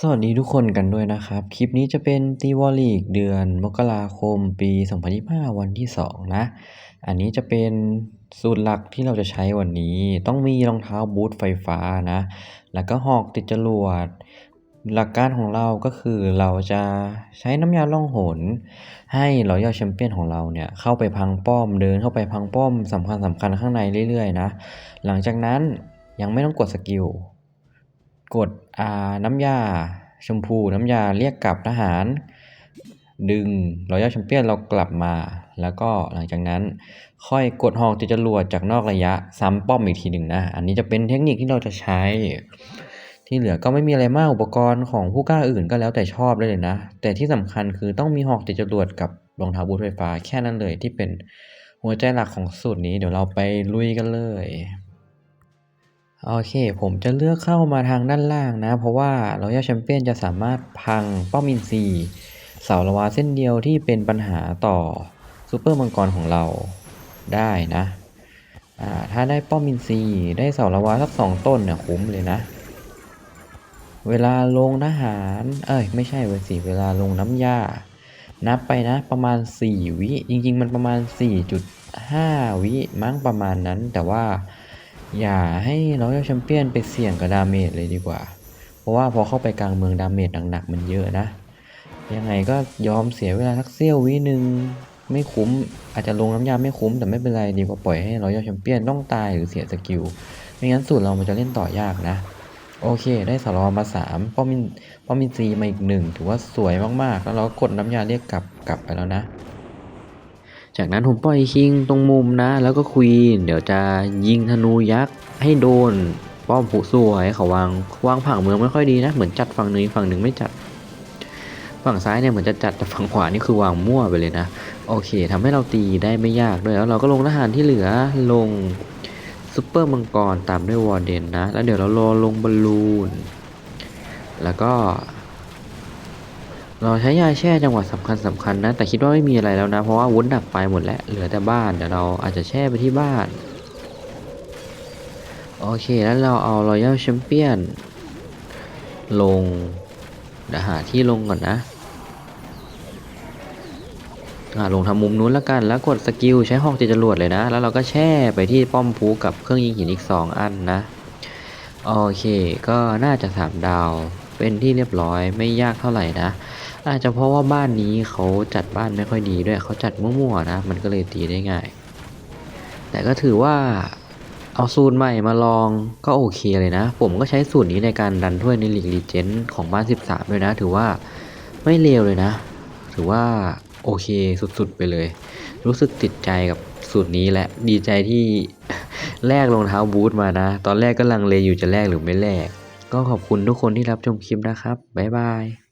สวัสดีทุกคนกันด้วยนะครับ คลิปนี้จะเป็นตีวอลลีกเดือนมกราคมปี 2025 วันที่ 2 นะ อันนี้จะเป็นสูตรหลักที่เราจะใช้วันนี้ ต้องมีรองเท้าบูทไฟฟ้านะ แล้วก็หอกติดจรวด หลักการของเราก็คือเราจะใช้น้ำยาล่องหน ให้รอยัลแชมเปี้ยนของเราเนี่ย เข้าไปพังป้อมเดินเข้าไปพังป้อมสำคัญสำคัญข้างในเรื่อยๆนะ หลังจากนั้นยังไม่ต้องกดสกิล กดอาน้ำยาชมพูน้ำยาเรียกกลับทหาร ดึงรอยัลแชมเปี้ยนเรากลับมา แล้วก็หลังจากนั้นค่อยกดหอกติดจรวดจากนอกระยะซ้ำป้อมอีกทีหนึ่งนะ อันนี้จะเป็นเทคนิคที่เราจะใช้ ที่เหลือก็ไม่มีอะไรมากอุปกรณ์ของผู้กล้าอื่นก็แล้วแต่ชอบได้เลยนะ แต่ที่สำคัญคือต้องมีหอกติดจรวดกับรองเท้าบูทไฟฟ้าแค่นั้นเลยที่เป็นหัวใจหลักของสูตรนี้เดี๋ยวเราไปลุยกันเลย โอเค ผมจะเลือกเข้ามาทางด้านล่างนะ เพราะว่าเรายาแชมเปี้ยนจะสามารถพังป้อมอินทรีเสาละวาเส้นเดียวที่เป็นปัญหาต่อซูเปอร์มังกรของเราได้นะถ้าได้ป้อมอินทรีได้เสาละวาสักสองต้นเนี่ยคุ้มเลยนะ เวลาลงทหาร เอ้ย ไม่ใช่เว้ยสิเวลาลงน้ำยานับไปนะประมาณ 4 วิ จริง ๆ มันประมาณ 4.5 วิมั้งประมาณนั้นแต่ว่า อย่าให้เราแชมเปี้ยนไปเสี่ยงกับดาเมจเลยดีกว่า เพราะว่าพอเข้าไปกลางเมืองดาเมจหนักๆมันเยอะนะ ยังไงก็ยอมเสียเวลาสักเสี้ยววิหนึ่งไม่คุ้มอาจจะลงน้ำยาไม่คุ้มแต่ไม่เป็นไรดีกว่าปล่อยให้เราแชมเปี้ยนต้องตายหรือเสียสกิลไม่งั้นสูตรเรามันจะเล่นต่อยากนะ โอเค ได้สารอมาสามป้อมินป้อมินซีมาอีกหนึ่งถือว่าสวยมากๆ แล้วเรากดน้ำยาเรียกกลับกลับไปแล้วนะ จากนั้นผมปล่อยคิงตรงมุมนะ แล้วก็ควีน เดี๋ยวจะยิงธนูยักษ์ให้โดน ป้อมผู้สวยเขาวางวางผังเมืองไม่ค่อยดีนะ เหมือนจัดฝั่งนึงฝั่งหนึ่งไม่จัด ฝั่งซ้ายเนี่ยเหมือนจะจัดแต่ฝั่งขวานี่คือวางมั่วไปเลยนะ โอเคทำให้เราตีได้ไม่ยากด้วยแล้วเราก็ลงทหารที่เหลือลงซุปเปอร์มังกรตามด้วยวอร์เดนนะ แล้วเดี๋ยวเรารอลงบอลลูน แล้วก็ เราใช้ยาแช่จังหวะสำคัญสำคัญนะ แต่คิดว่าไม่มีอะไรแล้วนะ เพราะว่าวุ้นดับไปหมดแล้ว เหลือแต่บ้าน เดี๋ยวเราอาจจะแช่ไปที่บ้าน โอเค แล้วเราเอา Royal Champion ลงเดี๋ยวหาที่ลงก่อนนะอ่าลงทำมุมนู้นแล้วกัน แล้วกดสกิลใช้หอกติดจรวดเลยนะ แล้วเราก็แช่ไปที่ป้อมพูกับเครื่องยิงหินอีก 2 อันนะ โอเค ก็น่าจะสามดาว เป็นที่เรียบร้อยไม่ยากเท่าไหร่นะ อาจจะเพราะว่าบ้านนี้เขาจัดบ้านไม่ค่อยดีด้วยเขาจัดมั่วๆนะ มันก็เลยตีได้ง่าย แต่ก็ถือว่าเอาสูตรใหม่มาลองก็โอเคเลยนะ ผมก็ใช้สูตรนี้ในการดันถ้วยในลีกลีเจนของบ้าน 13 ด้วยนะ ถือว่าไม่เลวเลยนะ ถือว่าโอเคสุดๆไปเลย รู้สึกติดใจกับสูตรนี้แหละดีใจที่แลกรองเท้าบูทมานะ ตอนแรกก็ลังเลอยู่จะแลกหรือไม่แลก ก็ขอบคุณทุกคนที่รับชมคลิปนะครับ บ๊ายบาย